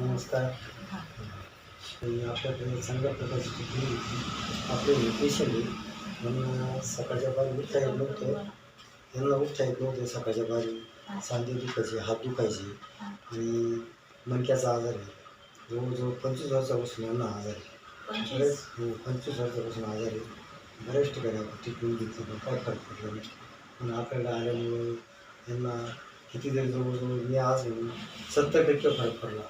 नमस्कार. आपल्याकडे चांगल्या प्रकारची होती. आपले आहे. म्हणून सकाळच्या बारी उठता येत नव्हतं. यांना उठता येत नव्हतं सकाळच्या बारी सांधे दुखायचे हात दुखायचे आणि मणक्याचा आजार आहे. जवळजवळ पंचवीस वर्षापासून यांना आजार आहे. पंचवीस? बरेच हो पंचवीस वर्षापासून आजार आहे. बऱ्याच ठिकाणी आपण ट्रीटमेंट घेतली पण काय फरक पडला नाही. पण आपल्याकडे आल्यामुळे यांना किती तरी जवळजवळ मी आज म्हणून सत्तर टक्के फरक पडला.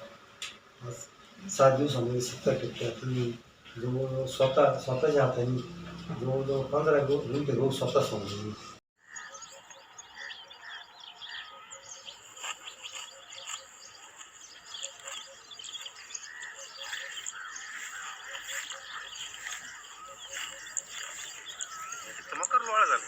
सात दिवसामध्ये सत्तर टक्के. तुम्ही जवळ स्वतः स्वतःच्या हाताने जवळजवळ पंधरा गो गुंठे गहू स्वतः समजून मकर लोळा झाले.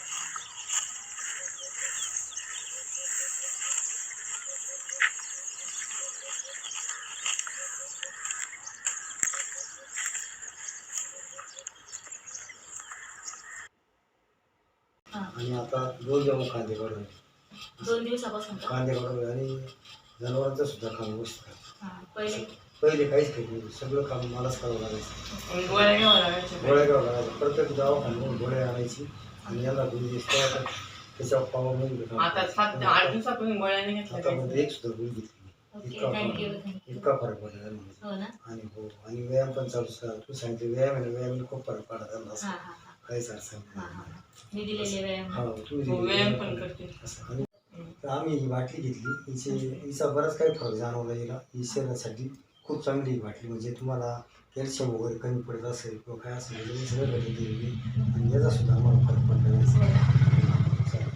आणि आता दोन जेव्हा कांदे काढून. दोन दिवसापासून? कांदे काढून आणि जनावरांचं सुद्धा काम हां पहिले? पहिले काहीच काही नव्हतं सगळं काम मलाच करावं लागायचं. गोळ्या घ्यावं लागायच्या गोळ्या घ्यावं लागायचं. प्रत्येक दवाखान्यातून गोळ्या आणायची आणि याला गुळी दिसतात त्याच्यावर पावर नाही आता सात आठ दिवसापासून नाही आतापर्यंत एक सुद्धा गुळी घेतली नाही. इतका फरक थँक्यू इतका फरक पडला हो ना? आणि हो आणि व्यायाम पण चालूच करा तू सांगितले व्यायाम आणि व्यायाम खूप फरक पडला हां हां हां. काहीच अडचण हां नाही. हां मी दिलेले व्यायाम हा तुम्ही हो, दिलेली व्यायाम पण करते. असं आणि तर आम्ही ही बाटली घेतली. हिचे हिचा बराच काही फरक जाणवला हिला. ही शरीरासाठी खूप चांगली ही बाटली. म्हणजे तुम्हाला कॅल्शियम वगैरे कमी पडत असेल किंवा काय असेल म्हणजे मी सगळं घरी दिलेली आणि याचा सुद्धा आम्हाला फरक पडला याचा. चालेल.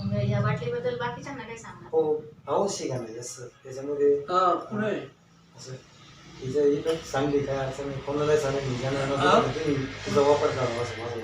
मग या बाटलीबद्दल बाकीच्यांना काय सांगणार हो अवश्य घ्या ना असं त्याच्यामध्ये असं इफेक्ट चांगली काय अडचण नाही कोणालाही ज्यांना तुम्ही तिचा वापर करावा असं माझं